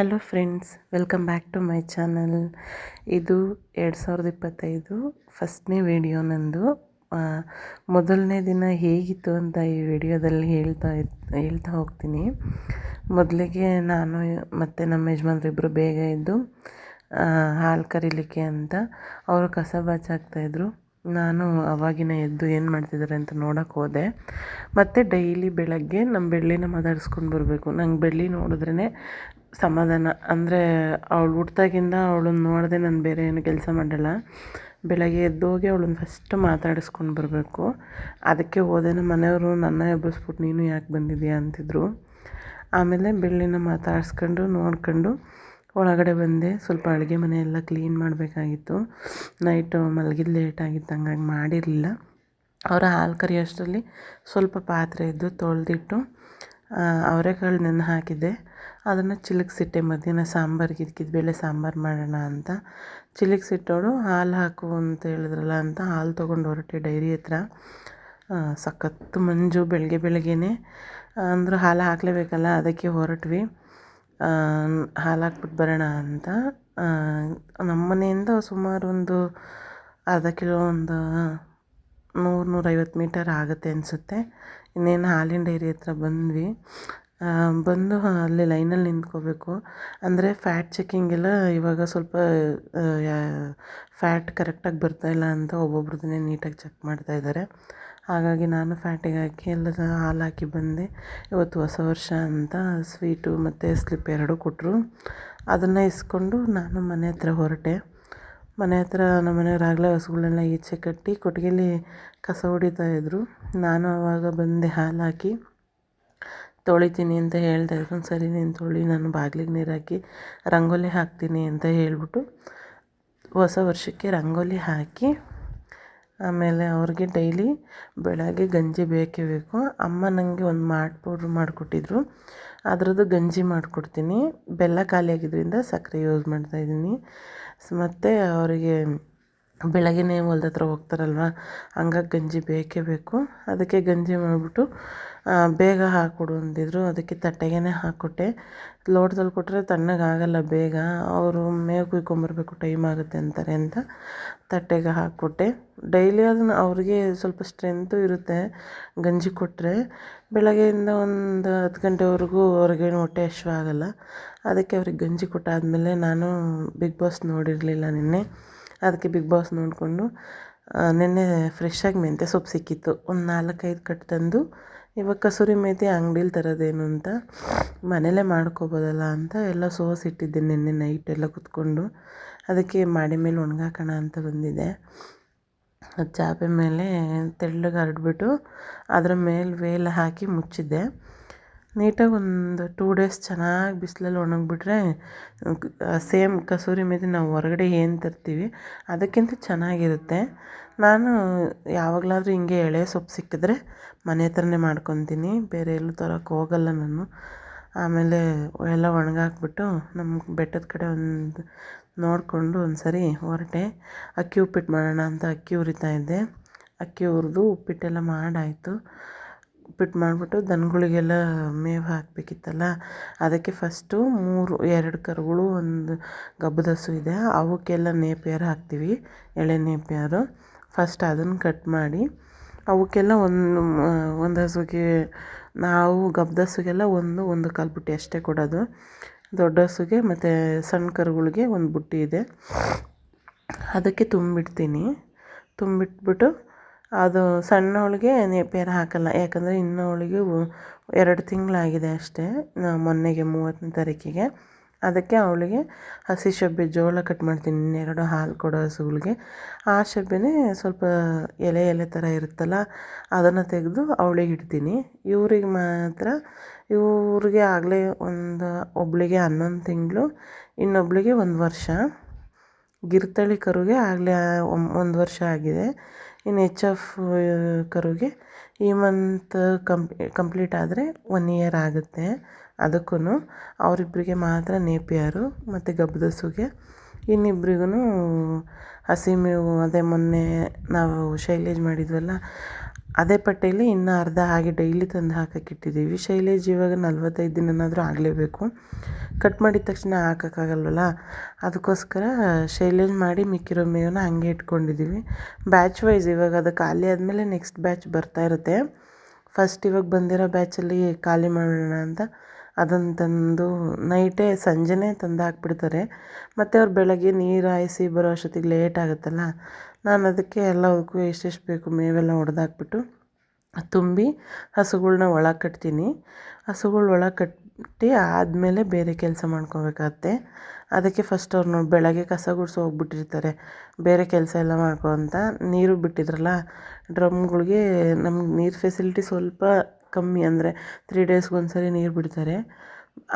Hello friends, welcome back to my channel. ಇದು ಎರಡು ಸಾವಿರದ ಇಪ್ಪತ್ತೈದು ಫಸ್ಟ್ನೇ ವಿಡಿಯೋ ನಂದು. ಮೊದಲನೇ ದಿನ ಹೇಗಿತ್ತು ಅಂತ ಈ ವಿಡಿಯೋದಲ್ಲಿ ಹೇಳ್ತಾ ಹೇಳ್ತಾ ಹೋಗ್ತೀನಿ. ಮೊದಲಿಗೆ ನಾನು ಮತ್ತು ನಮ್ಮ ಯಜಮಾನ್ರಿಬ್ಬರು ಬೇಗ ಇದ್ದು ಹಾಲು ಕರೀಲಿಕ್ಕೆ ಅಂತ, ಅವರು ಕಸ ಬಾಚಾಕ್ತಾಯಿದ್ರು ನಾನು ಅವಾಗಿನ ಎದ್ದು ಏನು ಮಾಡ್ತಿದ್ದಾರೆ ಅಂತ ನೋಡೋಕೆ ಹೋದೆ. ಮತ್ತು ಡೈಲಿ ಬೆಳಗ್ಗೆ ನಮ್ಮ ಬೆಳ್ಳಿನ ಮಾತಾಡಿಸ್ಕೊಂಡು ಬರಬೇಕು. ನಂಗೆ ಬೆಳ್ಳಿ ನೋಡಿದ್ರೇ ಸಮಾಧಾನ. ಅಂದರೆ ಅವಳು ಹುಟ್ದಾಗಿಂದ ಅವಳನ್ನ ನೋಡದೆ ನಾನು ಬೇರೆ ಏನು ಕೆಲಸ ಮಾಡಲ್ಲ. ಬೆಳಗ್ಗೆ ಎದ್ದೋಗಿ ಅವಳನ್ನ ಫಸ್ಟ್ ಮಾತಾಡಿಸ್ಕೊಂಡು ಬರಬೇಕು. ಅದಕ್ಕೆ ಹೋದೆ ನಮ್ಮ ಮನೆಯವರು, ನನ್ನ ಎಬ್ಬಿಸ್ಬಿಟ್ಟು ನೀನು ಯಾಕೆ ಬಂದಿದ್ಯಾ? ಅಂತಿದ್ರು. ಆಮೇಲೆ ಬೆಳ್ಳಿನ ಮಾತಾಡಿಸ್ಕೊಂಡು ನೋಡ್ಕೊಂಡು ಒಳಗಡೆ ಬಂದೆ. ಸ್ವಲ್ಪ ಅಡುಗೆ ಮನೆಯೆಲ್ಲ ಕ್ಲೀನ್ ಮಾಡಬೇಕಾಗಿತ್ತು. ನೈಟು ಮಲಗಿದ್ದು ಲೇಟ್ ಆಗಿತ್ತು, ಹಂಗಾಗಿ ಮಾಡಿರಲಿಲ್ಲ. ಅವರ ಹಾಲು ಕರಿಯೋಷ್ಟರಲ್ಲಿ ಸ್ವಲ್ಪ ಪಾತ್ರೆ ಇದ್ದು ತೊಳೆದಿಟ್ಟು ಅವರೆಕಾಳು ನೆನೆ ಹಾಕಿದ್ದೆ. ಅದನ್ನು ಚಿಲುಕ್ಸಿಟ್ಟೆ ಮಧ್ಯಾಹ್ನ ಸಾಂಬಾರಿಗೆ ಬೇಳೆ ಸಾಂಬಾರು ಮಾಡೋಣ ಅಂತ. ಚಿಲುಕ್ಸಿಟ್ಟವಳು ಹಾಲು ಹಾಕು ಅಂತ ಹೇಳಿದ್ರಲ್ಲ ಅಂತ ಹಾಲು ತೊಗೊಂಡು ಹೊರಟೆ ಡೈರಿ ಹತ್ರ. ಸಖತ್ತು ಮಂಜು ಬೆಳಗ್ಗೆ ಬೆಳಗ್ಗೆ ಅಂದರೂ ಹಾಲು ಹಾಕಲೇಬೇಕಲ್ಲ, ಅದಕ್ಕೆ ಹೊರಟ್ವಿ. ಹಾಲು ಹಾಕ್ಬಿಟ್ಟು ಬರೋಣ ಅಂತ. ನಮ್ಮ ಮನೆಯಿಂದ ಸುಮಾರು ಒಂದು ಅರ್ಧ ಕಿಲೋ ಒಂದು ನೂರು, ನೂರೈವತ್ತು ಮೀಟರ್ ಆಗುತ್ತೆ ಅನಿಸುತ್ತೆ. ಇನ್ನೇನು ಹಾಲಿನ ಡೈರಿ ಹತ್ರ ಬಂದ್ವಿ. ಬಂದು ಅಲ್ಲಿ ಲೈನಲ್ಲಿ ನಿಂತ್ಕೋಬೇಕು. ಅಂದರೆ ಫ್ಯಾಟ್ ಚೆಕ್ಕಿಂಗೆಲ್ಲ ಇವಾಗ ಸ್ವಲ್ಪ ಫ್ಯಾಟ್ ಕರೆಕ್ಟಾಗಿ ಬರ್ತಾಯಿಲ್ಲ ಅಂತ ಒಬ್ಬೊಬ್ರದ್ದೇ ನೀಟಾಗಿ ಚೆಕ್ ಮಾಡ್ತಾಯಿದ್ದಾರೆ ಹಾಗಾಗಿ ನಾನು ಫ್ಯಾಟಿಗೆ ಹಾಕಿ ಎಲ್ಲ ಹಾಲು ಹಾಕಿ ಬಂದೆ. ಇವತ್ತು ಹೊಸ ವರ್ಷ ಅಂತ. ಸ್ವೀಟು ಮತ್ತು ಸ್ಲಿಪ್ ಎರಡೂ ಕೊಟ್ಟರು ಅದನ್ನು ಇಸ್ಕೊಂಡು ನಾನು ಮನೆ ಹತ್ರ ಹೊರಟೆ. ಮನೆ ಹತ್ರ ನಮ್ಮ ಮನೆಯವ್ರು ಆಗಲೇ ಹಸುಗಳೆಲ್ಲ ಈಚೆ ಕಟ್ಟಿ ಕೊಟ್ಟಿಗೆಲಿ ಕಸ ಹೊಡಿತಾ ಇದ್ದರು ನಾನು ಆವಾಗ ಬಂದೆ ಹಾಲು ಹಾಕಿ. ತೊಳಿತೀನಿ ಅಂತ ಹೇಳ್ತಾ ಇದ್ರು. ಸರಿ, ನೀನು ತೊಳಿ, ನಾನು ಬಾಗಿಲಿಗೆ ನೀರು ಹಾಕಿ ರಂಗೋಲಿ ಹಾಕ್ತೀನಿ ಅಂತ ಹೇಳ್ಬಿಟ್ಟು ಹೊಸ ವರ್ಷಕ್ಕೆ ರಂಗೋಲಿ ಹಾಕಿ ಆಮೇಲೆ ಅವ್ರಿಗೆ ಡೈಲಿ ಬೆಳಗ್ಗೆ ಗಂಜಿ ಬೇಕೇ ಬೇಕು. ಅಮ್ಮ ನನಗೆ ಒಂದು ಮಾಟ್ ಪೌಡ್ರ್ ಮಾಡಿಕೊಟ್ಟಿದ್ರು. ಅದರದ್ದು ಗಂಜಿ ಮಾಡಿಕೊಡ್ತೀನಿ. ಬೆಲ್ಲ ಖಾಲಿಯಾಗಿದ್ದರಿಂದ ಸಕ್ಕರೆ ಯೂಸ್ ಮಾಡ್ತಾಯಿದ್ದೀನಿ ಮತ್ತು ಅವರಿಗೆ ಬೆಳಗ್ಗೆನೇ ಹೊಲ್ದ ಹತ್ರ ಹೋಗ್ತಾರಲ್ವ? ಹಂಗಾಗಿ ಗಂಜಿ ಬೇಕೇ ಬೇಕು. ಅದಕ್ಕೆ ಗಂಜಿ ಮಾಡಿಬಿಟ್ಟು ಬೇಗ ಹಾಕ್ಕೊಡು ಅಂದಿದ್ರು. ಅದಕ್ಕೆ ತಟ್ಟೆಗೇ ಹಾಕ್ಕೊಟ್ಟೆ. ಲೋಟದಲ್ಲಿ ಕೊಟ್ಟರೆ ತಣ್ಣಗಾಗಲ್ಲ ಬೇಗ. ಅವರು ಮೇವು ಕುಯ್ಕೊಂಬರ್ಬೇಕು, ಟೈಮ್ ಆಗುತ್ತೆ ಅಂತಾರೆ ಅಂತ ತಟ್ಟೆಗೆ ಹಾಕ್ಕೊಟ್ಟೆ. ಡೈಲಿ ಅದನ್ನು ಅವ್ರಿಗೆ ಸ್ವಲ್ಪ ಸ್ಟ್ರೆಂತು ಇರುತ್ತೆ ಗಂಜಿ ಕೊಟ್ಟರೆ ಬೆಳಗ್ಗೆಯಿಂದ ಒಂದು ಹತ್ತು ಗಂಟೆವರೆಗೂ ಅವ್ರಿಗೇನು ಹೊಟ್ಟೆ ಹಶ್ವ್ ಆಗಲ್ಲ. ಅದಕ್ಕೆ ಅವ್ರಿಗೆ ಗಂಜಿ ಕೊಟ್ಟಾದಮೇಲೆ ನಾನು ಬಿಗ್ ಬಾಸ್ ನೋಡಿರಲಿಲ್ಲ ನಿನ್ನೆ. ಅದಕ್ಕೆ ಬಿಗ್ ಬಾಸ್ ನೋಡಿಕೊಂಡು ನಿನ್ನೆ ಫ್ರೆಶ್ಶಾಗಿ ಮೆಂತ್ಯ ಸೊಪ್ಪು ಸಿಕ್ಕಿತ್ತು. ಒಂದು ನಾಲ್ಕೈದು ಕಟ್ ತಂದು, ಇವಾಗ ಕಸೂರಿ ಮೇಥಿ ಅಂಗಡೀಲಿ ತರೋದೇನು ಅಂತ ಮನೇಲೇ ಮಾಡ್ಕೋಬೋದಲ್ಲ ಅಂತ ಎಲ್ಲ ಸೋಸಿಟ್ಟಿದ್ದೆ ನಿನ್ನೆ ನೈಟ್ ಎಲ್ಲ ಕುತ್ಕೊಂಡು. ಅದಕ್ಕೆ ಮಾಡಿ ಮೇಲೆ ಒಣಗಾಕೋಣ ಅಂತ ಬಂದಿದೆ. ಚಾಪೆ ಮೇಲೆ ತೆಳ್ಳಗೆ ಹರಡ್ಬಿಟ್ಟು ಅದರ ಮೇಲೆ, ವೇಲ್ ಹಾಕಿ ಮುಚ್ಚಿದ್ದೆ. ನೀಟಾಗಿ ಒಂದು ಟೂ ಡೇಸ್ ಚೆನ್ನಾಗಿ ಬಿಸಿಲಲ್ಲಿ ಒಣಗಿಬಿಟ್ರೆ ಸೇಮ್ ಕಸೂರಿ ಮೇಥಿ ನಾವು ಹೊರಗಡೆ ಏನು ತರ್ತೀವಿ, ಅದಕ್ಕಿಂತ ಚೆನ್ನಾಗಿರುತ್ತೆ. ನಾನು ಯಾವಾಗಲಾದರೂ ಹಿಂಗೆ ಎಳೆ ಸೊಪ್ಪು ಸಿಕ್ಕಿದ್ರೆ ಮನೆ ಹತ್ರನೇ ಮಾಡ್ಕೊತೀನಿ. ಬೇರೆ ಎಲ್ಲೂ ತರೋಕ್ಕೆ ಹೋಗಲ್ಲ ನಾನು. ಆಮೇಲೆ ಎಲ್ಲ ಒಣಗಾಕ್ಬಿಟ್ಟು ನಮ್ಮ ಬೆಟ್ಟದ ಕಡೆ ಒಂದು ನೋಡಿಕೊಂಡು ಒಂದು ಸರಿ ಹೊರಟೆ. ಅಕ್ಕಿ ಉಪ್ಪಿಟ್ಟು ಮಾಡೋಣ ಅಂತ ಅಕ್ಕಿ ಹುರಿತಾ ಇದ್ದೆ. ಅಕ್ಕಿ ಉರಿದು ಉಪ್ಪಿಟ್ಟೆಲ್ಲ ಮಾಡಾಯಿತು. ಉಪ್ಪಿಟ್ಟು ಮಾಡಿಬಿಟ್ಟು ದನಗಳಿಗೆಲ್ಲ ಮೇವು ಹಾಕಬೇಕಿತ್ತಲ್ಲ, ಅದಕ್ಕೆ ಫಸ್ಟು ಮೂರು, ಎರಡು ಕರುಗಳು, ಒಂದು ಗಬ್ಬದ ಹಸು ಇದೆ. ಅವಕ್ಕೆಲ್ಲ ನೇಪಿಯರ್ ಹಾಕ್ತೀವಿ, ಎಳೆ ನೇಪಿಯರು. ಫಸ್ಟ್ ಅದನ್ನು ಕಟ್ ಮಾಡಿ, ಅವಕ್ಕೆಲ್ಲ ಒಂದು ಒಂದು ಹಸುಗೆ, ನಾವು ಗಬ್ಬದ ಹಸುಗೆಲ್ಲ ಒಂದು ಒಂದು ಕಾಲು ಬುಟ್ಟಿ ಅಷ್ಟೇ ಕೊಡೋದು. ದೊಡ್ಡ ಹಸುಗೆ ಮತ್ತು ಸಣ್ಣ ಕರುಗಳಿಗೆ ಒಂದು ಬುಟ್ಟಿ ಇದೆ. ಅದಕ್ಕೆ ತುಂಬಿಡ್ತೀನಿ. ತುಂಬಿಟ್ಬಿಟ್ಟು ಅದು ಸಣ್ಣವಳಿಗೆ ನೇಪಿಯರ್ ಹಾಕಲ್ಲ. ಯಾಕಂದರೆ ಇನ್ನೂ ಅವಳಿಗೆ ಎರಡು ತಿಂಗಳಾಗಿದೆ ಅಷ್ಟೇ ಮೊನ್ನೆಗೆ ಮೂವತ್ತನೇ ತಾರೀಕಿಗೆ. ಅದಕ್ಕೆ ಅವಳಿಗೆ ಹಸಿ ಶಬ್ಬೆ ಜೋಳ ಕಟ್ ಮಾಡ್ತೀನಿ, ಇನ್ನೆರಡು ಹಾಲು ಕೊಡೋ ಹಸುಗಳಿಗೆ. ಆ ಶಬ್ಬೆನೇ ಸ್ವಲ್ಪ ಎಲೆ ಎಲೆ ಥರ ಇರುತ್ತಲ್ಲ, ಅದನ್ನು ತೆಗೆದು ಅವಳಿಗೆ ಇಡ್ತೀನಿ. ಇವ್ರಿಗೆ ಮಾತ್ರ, ಇವ್ರಿಗೆ ಆಗಲೇ ಒಂದು ಒಬ್ಬಳಿಗೆ ಹನ್ನೊಂದು ತಿಂಗಳು ಇನ್ನೊಬ್ಬಳಿಗೆ ಒಂದು ವರ್ಷ. ಗಿರ್ತಳಿ ಕರುಗೆ ಆಗಲೇ ಒಂದು ವರ್ಷ ಆಗಿದೆ. ಇನ್ನು ಎಚ್ ಎಫ್ ಕರುಗೆ. ಈ ಮಂತ್ ಕಂಪ್ ಕಂಪ್ಲೀಟ್ ಆದರೆ ಒನ್ ಇಯರ್ ಆಗುತ್ತೆ. ಅದಕ್ಕೂ ಅವರಿಬ್ಬರಿಗೆ ಮಾತ್ರ ನೇಪಿಯರು ಮತ್ತು ಗಬ್ಬದಸುಗೆ ಇನ್ನಿಬ್ರಿಗೂ ಹಸಿ ಮೇವು, ಅದೇ ಮೊನ್ನೆ ನಾವು ಶೈಲೇಜ್ ಮಾಡಿದ್ವಲ್ಲ ಅದೇ ಪಟ್ಟೆಯಲ್ಲಿ ಇನ್ನೂ ಅರ್ಧ ಹಾಗೆ ಡೈಲಿ ತಂದು ಹಾಕಕ್ಕಿಟ್ಟಿದ್ದೀವಿ. ಶೈಲೇಜ್ ಇವಾಗ ನಲ್ವತ್ತೈದು ದಿನನಾದರೂ ಆಗಲೇಬೇಕು. ಕಟ್ ಮಾಡಿದ ತಕ್ಷಣ ಹಾಕೋಕ್ಕಾಗಲ್ವಲ್ಲ? ಅದಕ್ಕೋಸ್ಕರ ಶೈಲೇಜ್ ಮಾಡಿ ಮಿಕ್ಕಿರೋ ಮೇವನ್ನ ಹಂಗೆ ಇಟ್ಕೊಂಡಿದ್ದೀವಿ. ಬ್ಯಾಚ್ ವೈಸ್ ಇವಾಗ ಅದು ಖಾಲಿ ಆದಮೇಲೆ ನೆಕ್ಸ್ಟ್ ಬ್ಯಾಚ್ ಬರ್ತಾ ಇರುತ್ತೆ. ಫಸ್ಟ್ ಇವಾಗ ಬಂದಿರೋ ಬ್ಯಾಚಲ್ಲಿ ಖಾಲಿ ಮಾಡೋಣ ಅಂತ ಅದನ್ನು ತಂದು ನೈಟೇ ಸಂಜೆನೇ ತಂದು ಹಾಕ್ಬಿಡ್ತಾರೆ. ಮತ್ತು ಅವ್ರು ಬೆಳಗ್ಗೆ ನೀರು ಹಾಯಿಸಿ ಬರೋ ಅಷ್ಟೊತ್ತಿಗೆ ಲೇಟ್ ಆಗುತ್ತಲ್ಲ? ನಾನು ಅದಕ್ಕೆ ಎಲ್ಲವಕ್ಕೂ ಎಷ್ಟೆಷ್ಟು ಬೇಕು ಮೇವೆಲ್ಲ ಹೊಡೆದಾಕ್ಬಿಟ್ಟು ತುಂಬಿ ಹಸುಗಳ್ನ ಒಳಗೆ ಕಟ್ತೀನಿ. ಹಸುಗಳ್ ಒಳಗೆ ಕಟ್ಟಿ ಆದಮೇಲೆ ಬೇರೆ ಕೆಲಸ ಮಾಡ್ಕೋಬೇಕಾಗತ್ತೆ. ಅದಕ್ಕೆ ಫಸ್ಟ್ ಅವ್ರು ನೋಡಿ ಬೆಳಗ್ಗೆ ಕಸ ಗುಡಿಸಿ ಹೋಗ್ಬಿಟ್ಟಿರ್ತಾರೆ. ಬೇರೆ ಕೆಲಸ ಎಲ್ಲ ಮಾಡ್ಕೋ ಅಂತ. ನೀರು ಬಿಟ್ಟಿದ್ರಲ್ಲ, ಡ್ರಮ್ಗಳಿಗೆ ನಮ್ಗೆ ನೀರು ಫೆಸಿಲಿಟಿ ಸ್ವಲ್ಪ ಕಮ್ಮಿ ಅಂದರೆ ತ್ರೀ ಡೇಸ್ಗೆ ಒಂದು ಸರಿ ನೀರು ಬಿಡ್ತಾರೆ.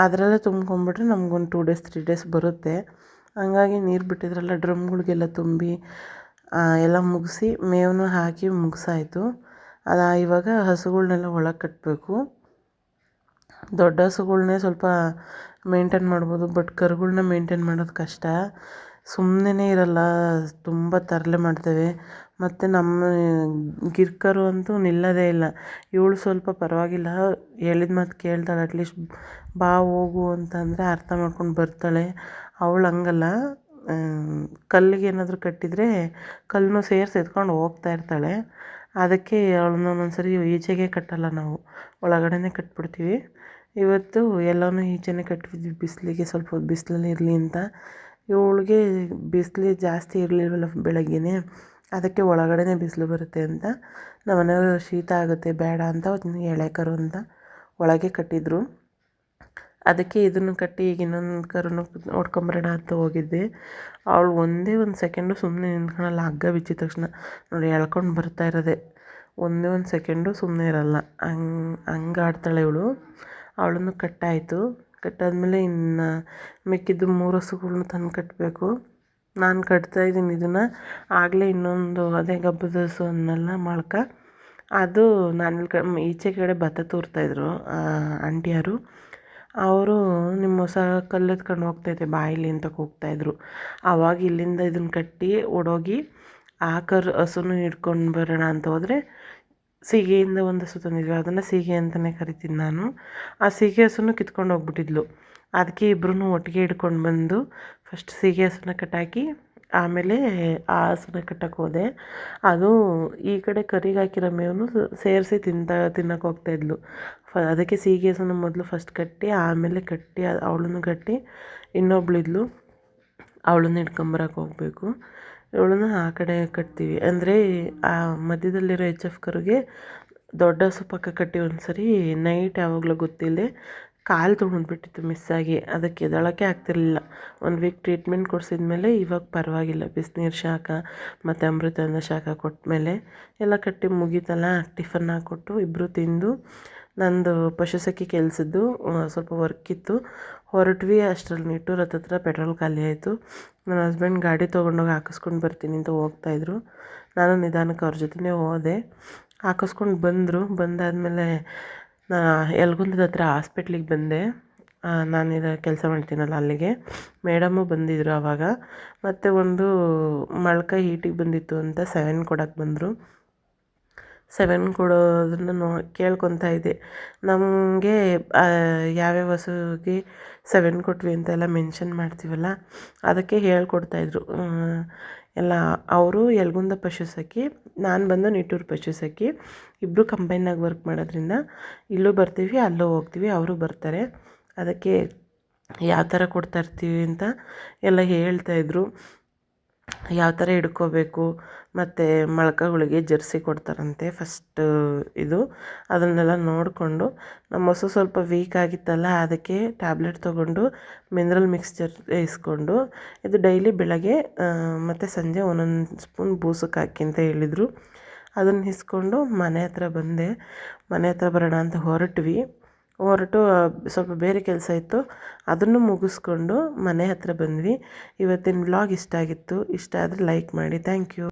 ಅದರಲ್ಲೇ ತುಂಬ್ಕೊಂಬಿಟ್ರೆ ನಮ್ಗೊಂದು ಟೂ ಡೇಸ್ ತ್ರೀ ಡೇಸ್ ಬರುತ್ತೆ. ಹಂಗಾಗಿ ನೀರು ಬಿಟ್ಟಿದ್ರಲ್ಲ, ಡ್ರಮ್ಗಳಿಗೆಲ್ಲ ತುಂಬಿ ಎಲ್ಲ ಮುಗಿಸಿ ಮೇವನ್ನು ಹಾಕಿ ಮುಗಿಸಾಯಿತು. ಅದು ಇವಾಗ ಹಸುಗಳನ್ನೆಲ್ಲ ಒಳಗೆ ಕಟ್ಟಬೇಕು ದೊಡ್ಡ ಹಸುಗಳ್ನೇ ಸ್ವಲ್ಪ ಮೇಂಟೈನ್ ಮಾಡ್ಬೋದು, ಬಟ್ ಕರುಗಳನ್ನ ಮೇಂಟೈನ್ ಮಾಡೋದು ಕಷ್ಟ. ಸುಮ್ಮನೆ ಇರಲ್ಲ, ತುಂಬ ತರಲೆ ಮಾಡ್ತೇವೆ. ಮತ್ತು ನಮ್ಮ ಗಿರ್ಕರು ಅಂತೂ ನಿಲ್ಲೋದೇ ಇಲ್ಲ. ಇವಳು ಸ್ವಲ್ಪ ಪರವಾಗಿಲ್ಲ, ಹೇಳಿದ ಮಾತು ಕೇಳ್ತಾಳೆ, ಅಟ್ಲೀಸ್ಟ್ ಬಾ, ಹೋಗು ಅಂತಂದರೆ ಅರ್ಥ ಮಾಡ್ಕೊಂಡು ಬರ್ತಾಳೆ. ಅವಳು ಹಂಗಲ್ಲ. ಕಲ್ಲಿಗೆ ಏನಾದರೂ ಕಟ್ಟಿದರೆ ಕಲ್ಲನ್ನು ಸೇರಿಸಿ ಎತ್ಕೊಂಡು ಹೋಗ್ತಾ ಇರ್ತಾಳೆ. ಅದಕ್ಕೆ ಅವಳನ್ನ ಒಂದೊಂದು ಸರಿ ಈಚೆಗೆ ಕಟ್ಟಲ್ಲ ನಾವು, ಒಳಗಡೆನೇ ಕಟ್ಬಿಡ್ತೀವಿ. ಇವತ್ತು ಎಲ್ಲನೂ ಈಚೆನೆ ಕಟ್ಟಿದ್ವಿ ಬಿಸಿಲಿಗೆ ಸ್ವಲ್ಪ ಹೊತ್ತು ಬಿಸಿಲಲ್ಲಿ ಇರಲಿ ಅಂತ. ಇವಳಿಗೆ ಬಿಸಿಲು ಜಾಸ್ತಿ ಇರಲಿಲ್ವಲ್ಲ ಬೆಳಗ್ಗೆನೇ, ಅದಕ್ಕೆ ಒಳಗಡೆನೇ ಬಿಸಿಲು ಬರುತ್ತೆ ಅಂತ. ನಮ್ಮನೆಯವರು ಶೀತ ಆಗುತ್ತೆ, ಬೇಡ ಅಂತ ಎಳೆ ಕರು ಅಂತ ಒಳಗೆ ಕಟ್ಟಿದ್ರು. ಅದಕ್ಕೆ ಇದನ್ನು ಕಟ್ಟಿ ಈಗ ಇನ್ನೊಂದು ಕರುನು ನೋಡ್ಕೊಂಬರೋಣ ಅಂತ ಹೋಗಿದ್ದೆ. ಅವಳು ಒಂದೇ ಒಂದು ಸೆಕೆಂಡು ಸುಮ್ಮನೆ ನಿಂತ್ಕೊಳಲ್ಲ ಹಗ್ಗ ಬಿಚ್ಚಿದ ತಕ್ಷಣ. ನೋಡಿ, ಎಳ್ಕೊಂಡು ಬರ್ತಾ ಇರೋದೆ. ಒಂದೇ ಒಂದು ಸೆಕೆಂಡು ಸುಮ್ಮನೆ ಇರಲ್ಲ. ಹಂಗೆ ಹಂಗೆ ಆಡ್ತಾಳೆ ಇವಳು. ಅವಳನ್ನು ಕಟ್ಟಾಯಿತು. ಕಟ್ಟಾದಮೇಲೆ ಇನ್ನು ಮಿಕ್ಕಿದ್ದು ಮೂರು ಹಸುಗಳ್ನ ತಂದು ಕಟ್ಟಬೇಕು ನಾನು ಕಟ್ತಾ ಇದ್ದೀನಿ ಇದನ್ನು. ಆಗಲೇ ಇನ್ನೊಂದು ಅದೇ ಗಬ್ಬದ ಹಸು ಅನ್ನೆಲ್ಲ ಮಳ್ಕ. ಅದು ನಾನು ಕ ಈಚೆ ಕಡೆ ಭತ್ತ ತೋರ್ತಾಯಿದ್ರು ಆಂಟಿಯವರು. ಅವರು ನಿಮ್ಮ ಹೊಸ ಕಲ್ಲು ಎತ್ಕೊಂಡು ಹೋಗ್ತೈತೆ ಬಾಯಿಲಿ ಅಂತ ಕೂಗ್ತಾಯಿದ್ರು ಆವಾಗ ಇಲ್ಲಿಂದ ಇದನ್ನು ಕಟ್ಟಿ ಓಡೋಗಿ ಆ ಕರ್ ಹಸುನು ಹಿಡ್ಕೊಂಡು ಬರೋಣ ಅಂತ ಹೋದರೆ ಸೀಗೆಯಿಂದ ಒಂದು ಹಸು ತಂದಿದ್ವಿ. ಅದನ್ನು ಸೀಗೆ ಅಂತಲೇ ಕರಿತೀನಿ ನಾನು. ಆ ಸೀಗೆ ಹಸುನು ಕಿತ್ಕೊಂಡು ಹೋಗ್ಬಿಟ್ಟಿದ್ಲು. ಅದಕ್ಕೆ ಇಬ್ಬರೂ ಒಟ್ಟಿಗೆ ಹಿಡ್ಕೊಂಡು ಬಂದು ಫಸ್ಟ್ ಸೀಗೆ ಹಸುನ ಕಟ್ಟಾಕಿ ಆಮೇಲೆ ಆ ಹಸುನ ಕಟ್ಟಕ್ಕೆ ಹೋದೆ. ಅದು ಈ ಕಡೆ ಕರಿಗೆ ಹಾಕಿರೋ ಮೇವನ್ನು ಸೇರಿಸಿ ತಿಂತ ತಿನ್ನಕ್ಕೆ ಹೋಗ್ತಾಯಿದ್ಲು ಫ, ಅದಕ್ಕೆ ಸೀಗೆ ಹಸುನ ಮೊದಲು ಫಸ್ಟ್ ಕಟ್ಟಿ, ಆಮೇಲೆ ಕಟ್ಟಿ ಅವಳನ್ನು ಕಟ್ಟಿ ಇನ್ನೊಬ್ಳಿದ್ಲು ಅವಳನ್ನು ಹಿಡ್ಕೊಂಬರಕ್ಕೆ ಹೋಗಬೇಕು. ಇವಳನ್ನು ಆ ಕಡೆ ಕಟ್ತೀವಿ. ಅಂದರೆ ಆ ಮಧ್ಯದಲ್ಲಿರೋ ಎಚ್ ಎಫ್ ಕರುಗೆ ದೊಡ್ಡ ಹಸು ಪಕ್ಕ ಕಟ್ಟಿ ಒಂದು ಸರಿ ನೈಟ್ ಯಾವಾಗಲೂ ಗೊತ್ತಿಲ್ಲದೆ ಕಾಲು ಮಿಸ್ ಮಿಸ್ಸಾಗಿ ಅದಕ್ಕೆ ಎದ್ದೇಳೋಕ್ಕೆ ಆಗ್ತಿರಲಿಲ್ಲ. ಒಂದು ವೀಕ್ ಟ್ರೀಟ್ಮೆಂಟ್ ಕೊಡಿಸಿದ್ಮೇಲೆ ಇವಾಗ ಪರವಾಗಿಲ್ಲ. ಬಿಸಿನೀರು ಶಾಖ ಮತ್ತು ಅಮೃತನ ಶಾಖ ಕೊಟ್ಟಮೇಲೆ ಎಲ್ಲ ಕಟ್ಟಿ ಮುಗೀತಲ್ಲ, ಟಿಫನ್ ಹಾಕ್ಕೊಟ್ಟು ಇಬ್ಬರು ತಿಂದು ನಂದು ಪಶುಸಖಿ ಕೆಲಸದ್ದು ಸ್ವಲ್ಪ ವರ್ಕ್ ಇತ್ತು. ಹೊರಟ್ವಿ ಅಷ್ಟರಲ್ಲಿ ನಿಟ್ಟೂರು ಹತ್ರ ಪೆಟ್ರೋಲ್ ಖಾಲಿ ಆಯಿತು. ನನ್ನ ಹಸ್ಬೆಂಡ್ ಗಾಡಿ ತೊಗೊಂಡೋಗಿ ಹಾಕಿಸ್ಕೊಂಡು ಬರ್ತೀನಿ ಅಂತ ಹೋಗ್ತಾಯಿದ್ರು ನಾನು ನಿಧಾನಕ್ಕೆ ಅವ್ರ ಜೊತೆನೇ ಹೋದೆ. ಹಾಕಿಸ್ಕೊಂಡು ಬಂದರು. ಬಂದಾದಮೇಲೆ ನಾ ಯಲ್ಗುಂದದ ಹತ್ರ ಹಾಸ್ಪಿಟ್ಲಿಗೆ ಬಂದೆ. ನಾನಿರೋ ಕೆಲಸ ಮಾಡ್ತೀನಲ್ಲ ಅಲ್ಲಿಗೆ. ಮೇಡಮು ಬಂದಿದ್ದರು ಆವಾಗ ಮತ್ತು ಒಂದು ಮಳ್ಕೈ ಹೀಟಿಗೆ ಬಂದಿತ್ತು ಅಂತ ಸೆವೆನ್ ಕೊಡಕ್ಕೆ ಬಂದರು. ಸೆವೆನ್ ಕೊಡೋದನ್ನು ನೋ, ಕೇಳ್ಕೊತಾ ಇದ್ದೆ. ನಮಗೆ ಯಾವ್ಯಾವ ಹಸುಗೆ ಸೆವೆನ್ ಕೊಟ್ವಿ ಅಂತೆಲ್ಲ ಮೆನ್ಷನ್ ಮಾಡ್ತೀವಲ್ಲ, ಅದಕ್ಕೆ ಹೇಳ್ಕೊಡ್ತಾಯಿದ್ರು ಎಲ್ಲ ಅವರು ಯಲ್ಗುಂದ ಪಶುಸಖಿ ನಾನು ಬಂದು ನಿಟ್ಟೂರು ಪಶುಸಖಿ ಇಬ್ಬರು ಕಂಬೈನಾಗಿ ವರ್ಕ್ ಮಾಡೋದ್ರಿಂದ ಇಲ್ಲೂ ಬರ್ತೀವಿ, ಅಲ್ಲೂ ಹೋಗ್ತೀವಿ, ಅವರು ಬರ್ತಾರೆ. ಅದಕ್ಕೆ ಯಾವ ಥರ ಕೊಡ್ತಾ ಇರ್ತೀವಿ ಅಂತ ಎಲ್ಲ ಹೇಳ್ತಾಯಿದ್ರು ಯಾವ ಥರ ಹಿಡ್ಕೋಬೇಕು ಮತ್ತು ಮೊಳ್ಕಗಳಿಗೆ ಜರ್ಸಿ ಕೊಡ್ತಾರಂತೆ ಫಸ್ಟ್ ಇದು. ಅದನ್ನೆಲ್ಲ ನೋಡಿಕೊಂಡು, ನಮ್ಮ ಹಸು ಸ್ವಲ್ಪ ವೀಕ್ ಆಗಿತ್ತಲ್ಲ, ಅದಕ್ಕೆ ಟ್ಯಾಬ್ಲೆಟ್ ತೊಗೊಂಡು ಮಿನರಲ್ ಮಿಕ್ಸ್ಚರ್ ಇಸ್ಕೊಂಡು, ಇದು ಡೈಲಿ ಬೆಳಗ್ಗೆ ಮತ್ತು ಸಂಜೆ ಒಂದೊಂದು ಸ್ಪೂನ್ ಬೂಸಕ್ಕೆ ಹಾಕಿ ಅಂತ ಹೇಳಿದರು. ಅದನ್ನು ಇಸ್ಕೊಂಡು ಮನೆ ಹತ್ರ ಬಂದೆ. ಮನೆ ಹತ್ರ ಬರೋಣ ಅಂತ ಹೊರಟ್ವಿ. ಹೊರಟು ಸ್ವಲ್ಪ ಬೇರೆ ಕೆಲಸ ಇತ್ತು. ಅದನ್ನು ಮುಗಿಸ್ಕೊಂಡು ಮನೆ ಹತ್ತಿರ ಬಂದ್ವಿ. ಇವತ್ತಿನ ವ್ಲಾಗ್ ಇಷ್ಟ ಆಗಿತ್ತು. ಇಷ್ಟ ಆದರೆ ಲೈಕ್ ಮಾಡಿ. Thank you